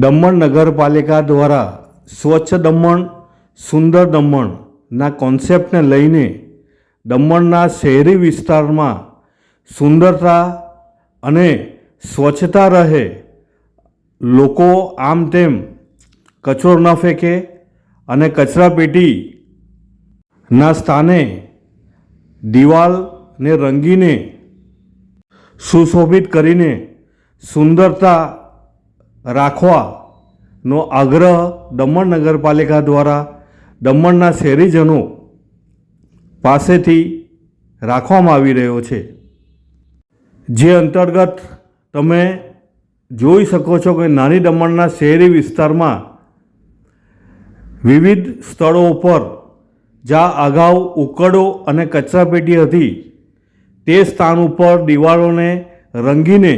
દમણ નગરપાલિકા દ્વારા સ્વચ્છ દમણ, સુંદર દમણના કોન્સેપ્ટને લઈને દમણના શહેરી વિસ્તારમાં સુંદરતા અને સ્વચ્છતા રહે, લોકો આમ તેમ કચરો ન ફેંકે અને કચરાપેટીના સ્થાને દિવાલને રંગીને સુશોભિત કરીને સુંદરતા રાખવાનો આગ્રહ દમણ નગરપાલિકા દ્વારા દમણના શહેરીજનો પાસેથી રાખવામાં આવી રહ્યો છે. જે અંતર્ગત તમે જોઈ શકો છો કે નાની દમણના શહેરી વિસ્તારમાં વિવિધ સ્થળો ઉપર જ્યાં અગાઉ ઉકડો અને કચરાપેટી હતી, તે સ્થાન ઉપર દિવાળોને રંગીને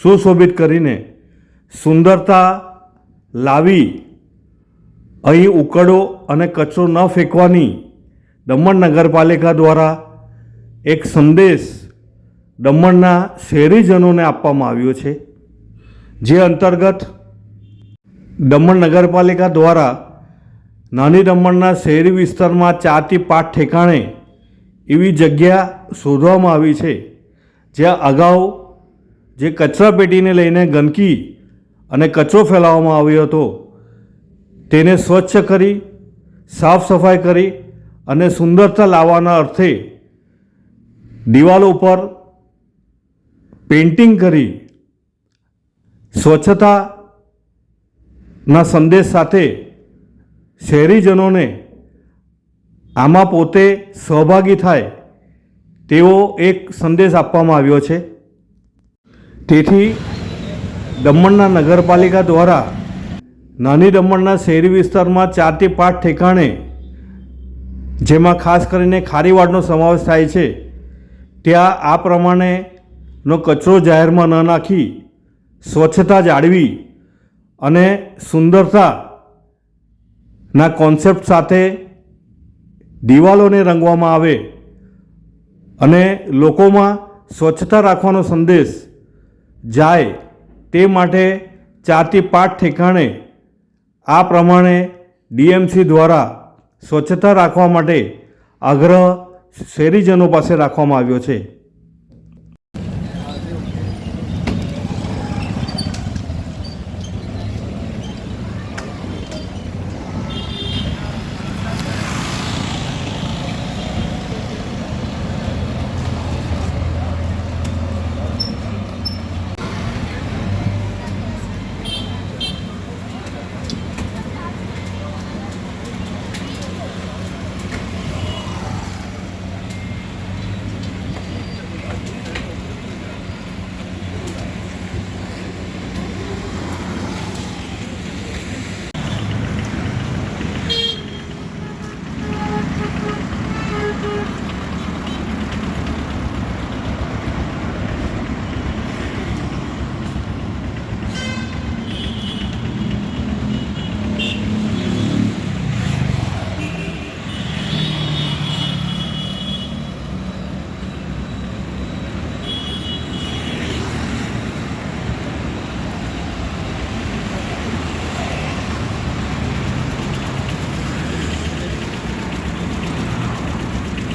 સુશોભિત કરીને સુંદરતા લાવી, અહીં ઉકળો અને કચરો ન ફેંકવાની દમણ નગરપાલિકા દ્વારા એક સંદેશ દમણના શહેરીજનોને આપવામાં આવ્યો છે. જે અંતર્ગત દમણ નગરપાલિકા દ્વારા નાની દમણના શહેરી વિસ્તારમાં ચારથી પાંચ ઠેકાણે એવી જગ્યા શોધવામાં આવી છે, જ્યાં અગાઉ જે કચરાપેટીને લઈને ગંદકી અને કચરો ફેલાવવામાં આવ્યો હતો. તેને સ્વચ્છ કરી, સાફ સફાઈ કરી અને સુંદરતા લાવવાના અર્થે દિવાલો ઉપર પેઇન્ટિંગ કરી સ્વચ્છતાના સંદેશ સાથે શહેરીજનોને આમાં પોતે સહભાગી થાય તેવો એક સંદેશ આપવામાં આવ્યો છે. તેથી દમણના નગરપાલિકા દ્વારા નાની દમણના શહેરી વિસ્તારમાં ચારથી પાંચ ઠેકાણે, જેમાં ખાસ કરીને ખારીવાડનો સમાવેશ થાય છે, ત્યાં આ પ્રમાણેનો કચરો જાહેરમાં ન નાખી, સ્વચ્છતા જાળવી અને સુંદરતાના કોન્સેપ્ટ સાથે દિવાલોને રંગવામાં આવે અને લોકોમાં સ્વચ્છતા રાખવાનો સંદેશ જાય તે માટે ચારથી પાંચ ઠેકાણે આ પ્રમાણે ડીએમસી દ્વારા સ્વચ્છતા રાખવા માટે આગ્રહ શહેરીજનો પાસે રાખવામાં આવ્યો છે.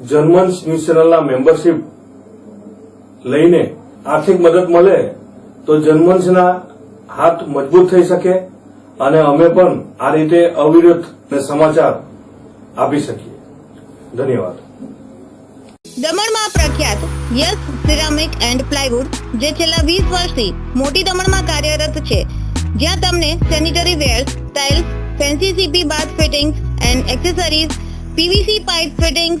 જર્મન્સ ન્યૂઝ ચેનલના મેમ્બરશીપ લઈને આર્થિક મદદ મળે તો જર્મન્સના હાથ મજબૂત થઈ શકે અને અમે પણ આ રીતે અવિરત ને સમાચાર આપી શકીએ. ધન્યવાદ. દમણમાં પ્રખ્યાત યસ સિરામિક એન્ડ પ્લાયવુડ, જે છેલ્લા વીસ વર્ષથી મોટી દમણમાં કાર્યરત છે, જ્યાં તમને sanitary ware tiles fancy CP bath fittings and accessories PVC pipe fittings